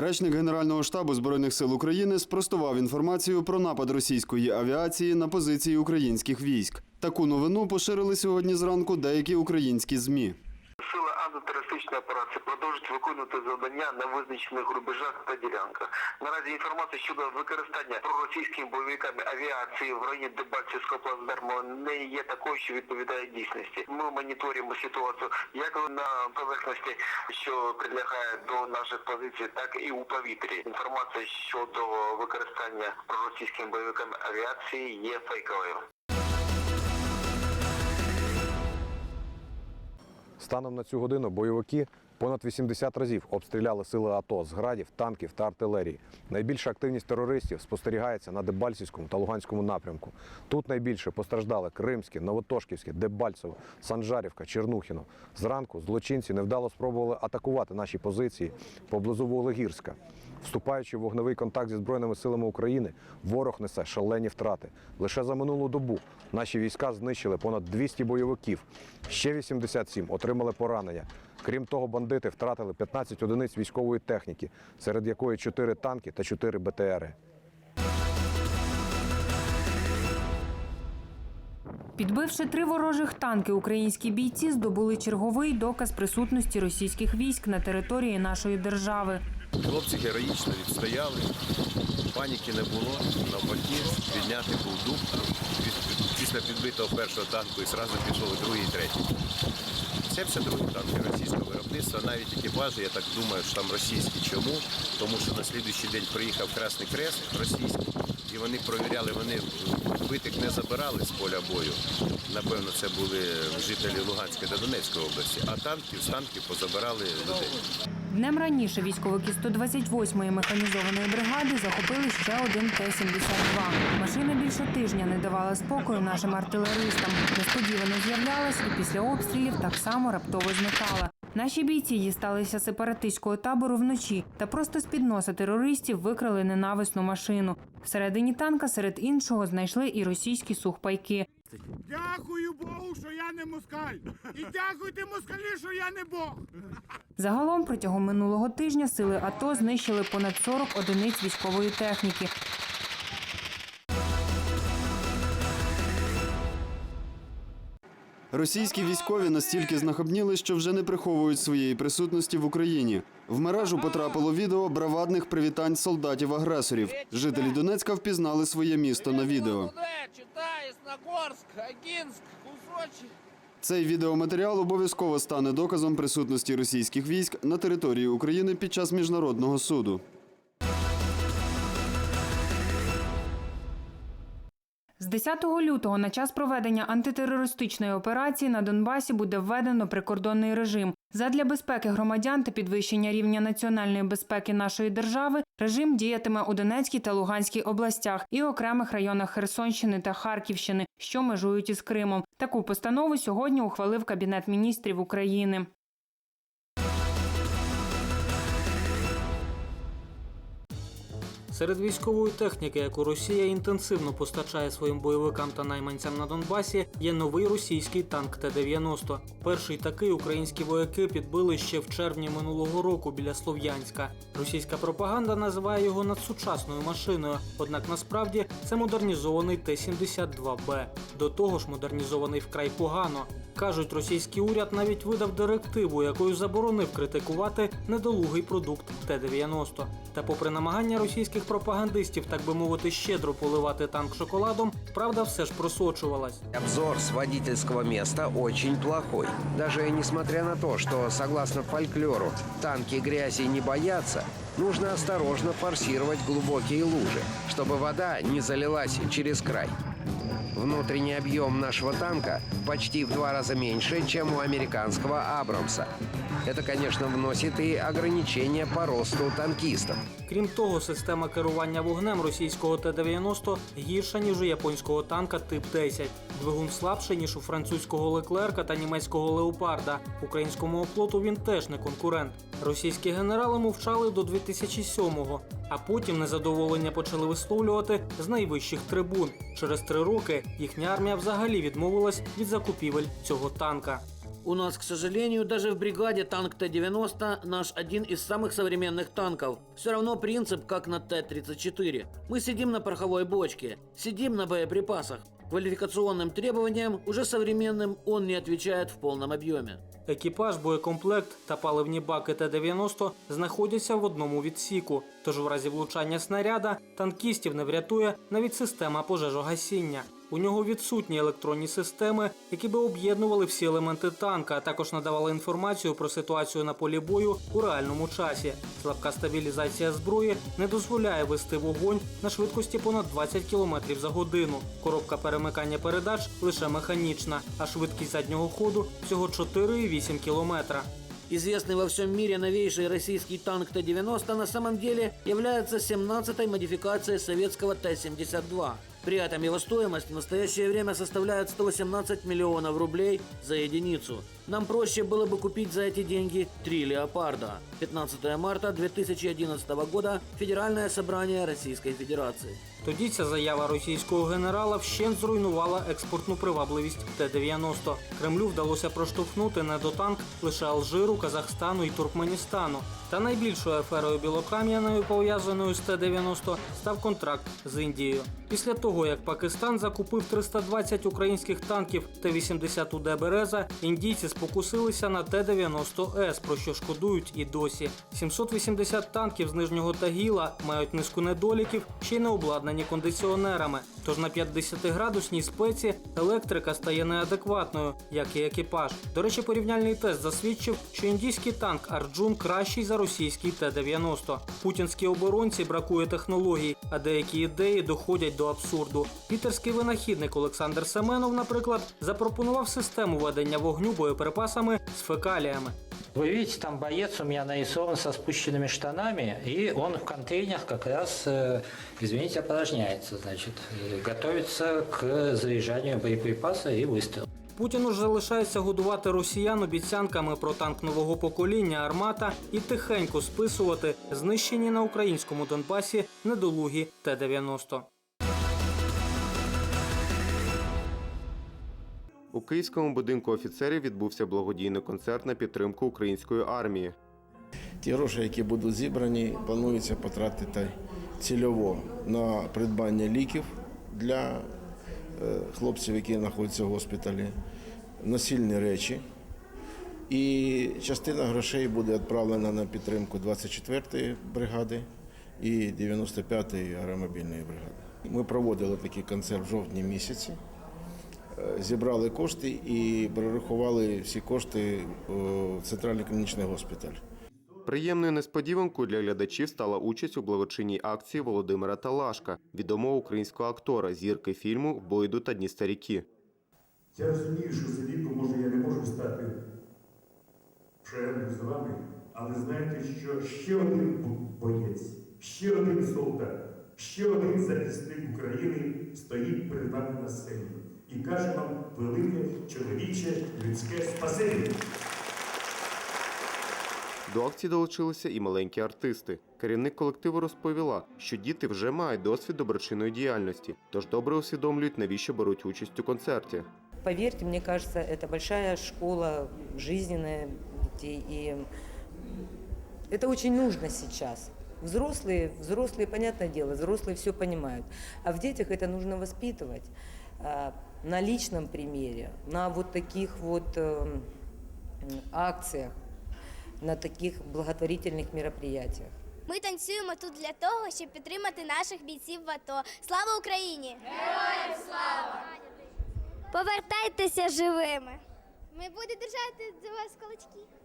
Речник Генерального штабу Збройних сил України спростував інформацію про напад російської авіації на позиції українських військ. Таку новину поширили сьогодні зранку деякі українські змі. Антитерористичної операції продовжують виконувати завдання на визначених рубежах та ділянках. Наразі інформація щодо використання проросійськими бойовиками авіації в районі Дебальцівського плацдарму не є такою, що відповідає дійсності. Ми моніторимо ситуацію як на поверхності, що прилягає до наших позицій, так і у повітрі. Інформація щодо використання проросійськими бойовиками авіації є фейковою. Станом на цю годину бойовики понад 80 разів обстріляли сили АТО з градів, танків та артилерії. Найбільша активність терористів спостерігається на Дебальцівському та Луганському напрямку. Тут найбільше постраждали Кримське, Новотошківське, Дебальцево, Санжарівка, Чернухіно. Зранку злочинці невдало спробували атакувати наші позиції поблизу Вуглегірська. Вступаючи в вогневий контакт зі Збройними силами України, ворог несе шалені втрати. Лише за минулу добу наші війська знищили понад 200 бойовиків. Ще 87 отримали поранення. Крім того, бандити втратили 15 одиниць військової техніки, серед якої 4 танки та 4 БТРи. Підбивши три ворожих танки, українські бійці здобули черговий доказ присутності російських військ на території нашої держави. Хлопці героїчно відстояли, паніки не було, навпаки, підняти був дух. Після підбитого першого танку і одразу пішов другий, і третій. 72 танки російського виробництва, навіть екіпажі, я так думаю, що там російські. Чому? Тому що на слідуючий день приїхав Красний Крест російський, і вони провіряли, вони вбитих не забирали з поля бою. Напевно, це були жителі Луганської та Донецької області, а танків з танків позабирали людей. Днем раніше військовики 128-ї механізованої бригади захопили ще один Т-72. Машина більше тижня не давала спокою нашим артилеристам. Несподівано з'являлась і після обстрілів так само раптово зникала. Наші бійці дісталися сепаратистського табору вночі та просто з-під носа терористів викрали ненависну машину. Всередині танка серед іншого знайшли і російські сухпайки. Дякую Богу, що я не москаль. І дякуйте москалі, що я не Бог. Загалом протягом минулого тижня сили АТО знищили понад 40 одиниць військової техніки. Російські військові настільки знахабніли, що вже не приховують своєї присутності в Україні. В мережу потрапило відео бравадних привітань солдатів-агресорів. Жителі Донецька впізнали своє місто на відео. Цей відеоматеріал обов'язково стане доказом присутності російських військ на території України під час міжнародного суду. З 10 лютого на час проведення антитерористичної операції на Донбасі буде введено прикордонний режим. Задля безпеки громадян та підвищення рівня національної безпеки нашої держави режим діятиме у Донецькій та Луганській областях і окремих районах Херсонщини та Харківщини, що межують із Кримом. Таку постанову сьогодні ухвалив Кабінет міністрів України. Серед військової техніки, яку Росія інтенсивно постачає своїм бойовикам та найманцям на Донбасі, є новий російський танк Т-90. Перший такий українські вояки підбили ще в червні минулого року біля Слов'янська. Російська пропаганда називає його надсучасною машиною, однак насправді це модернізований Т-72Б. До того ж, модернізований вкрай погано. Кажуть, російський уряд навіть видав директиву, якою заборонив критикувати недолугий продукт Т-90. Та попри намагання російських пропагандистів, так би мовити, щедро поливати танк шоколадом, правда все ж просочувалась. Обзор с водительского места очень плохой. Даже несмотря на то, что, согласно фольклору, танки грязи не боятся, нужно осторожно форсировать глубокие лужи, чтобы вода не залилась через край. Внутренний объем нашего танка почти в два раза меньше, чем у американского «Абрамса». Это, конечно, вносит и ограничения по росту танкистов. Крім того, система керування вогнем російського Т-90 гірша, ніж у японського танка тип 10. Двигун слабший, ніж у французького Леклерка та німецького Леопарда. Українському оплоту він теж не конкурент. Російські генерали мовчали до 2007-го, а потім незадоволення почали висловлювати з найвищих трибун. Через три роки їхня армія взагалі відмовилась від закупівель цього танка. У нас, к сожалению, даже в бригаде танк Т-90 наш один из самых современных танков. Все равно принцип как на Т-34. Мы сидим на пороховой бочке, сидим на боеприпасах. Квалификационным требованиям, уже современным, он не отвечает в полном объеме. Екіпаж, боєкомплект та паливні баки Т-90 знаходяться в одному відсіку. Тож в разі влучання снаряда танкістів не врятує навіть система пожежогасіння. У нього відсутні електронні системи, які би об'єднували всі елементи танка, а також надавали інформацію про ситуацію на полі бою у реальному часі. Слабка стабілізація зброї не дозволяє вести вогонь на швидкості понад 20 км за годину. Коробка перемикання передач лише механічна, а швидкість заднього ходу всього 4,8 км. Известный во всем мире новейший российский танк Т-90 на самом деле является 17-й модификацией советского Т-72. При этом его стоимость в настоящее время составляет 118 миллионов рублей за единицу. Нам проще было бы купить за эти деньги три «Леопарда». 15 марта 2011 года Федеральное собрание Российской Федерации. Тоді ця заява російського генерала вщент зруйнувала експортну привабливість Т-90. Кремлю вдалося проштовхнути недотанк лише Алжиру, Казахстану і Туркменістану. Та найбільшою аферою білокам'яною, пов'язаною з Т-90, став контракт з Індією. Після того, як Пакистан закупив 320 українських танків Т-80 УД «Береза», індійці спокусилися на Т-90С, про що шкодують і досі. 780 танків з Нижнього Тагіла мають низку недоліків, ще й не обладнані кондиціонерами. Тож на 50-градусній спеці електрика стає неадекватною, як і екіпаж. До речі, порівняльний тест засвідчив, що індійський танк Арджун кращий за російський Т-90. Путінській оборонці бракує технологій, а деякі ідеї доходять до абсурду. Пітерський винахідник Олександр Семенов, наприклад, запропонував систему ведення вогню боєприпасами з фекаліями. Вы видите, там боец у меня нарисован со спущенными штанами, и он в контейнерах как раз, э, извините, опорожняется, значит, э, готовится к заряжанию боеприпаса и выстрелу. Путіну ж залишається годувати росіян обіцянками про танк нового покоління Армата і тихенько списувати знищені на українському Донбасі недолугі Т-90. У Київському будинку офіцерів відбувся благодійний концерт на підтримку української армії. Ті гроші, які будуть зібрані, планується потратити цільово на придбання ліків для е, хлопців, які знаходяться в госпіталі, насильні речі. І частина грошей буде відправлена на підтримку 24-ї бригади і 95-ї аеромобільної бригади. Ми проводили такий концерт в жовтні місяці. Е, Зібрали кошти і перерахували всі кошти в центральний клінічний госпіталь. Приємною несподіванкою для глядачів стала участь у благочинній акції Володимира Талашка, відомого українського актора, зірки фільму Бойду та Дні старіки. Я розумію, що за віком, може, я не можу стати шереною з вами, але знаєте, що ще один боєць, ще один солдат, ще один захисник України стоїть перед вами на сцені каже вам велике чоловіче людське спасибі. До акції долучилися і маленькі артисти. Керівник колективу розповіла, що діти вже мають досвід доброчинної діяльності, тож добре усвідомлюють, навіщо беруть участь у концерті. Поверьте, мне кажется, это большая школа жизненная детей. И это очень нужно сейчас. Взрослые, взрослые, понятное дело, взрослые все понимают. А в детях это нужно воспитывать а, на личном примере, на вот таких вот э, акциях, на таких благотворительных мероприятиях. Ми танцюємо тут для того, щоб підтримати наших бійців в АТО. Слава Україні! Героям слава! Повертайтеся живими! Ми будемо держати за вас кулачки.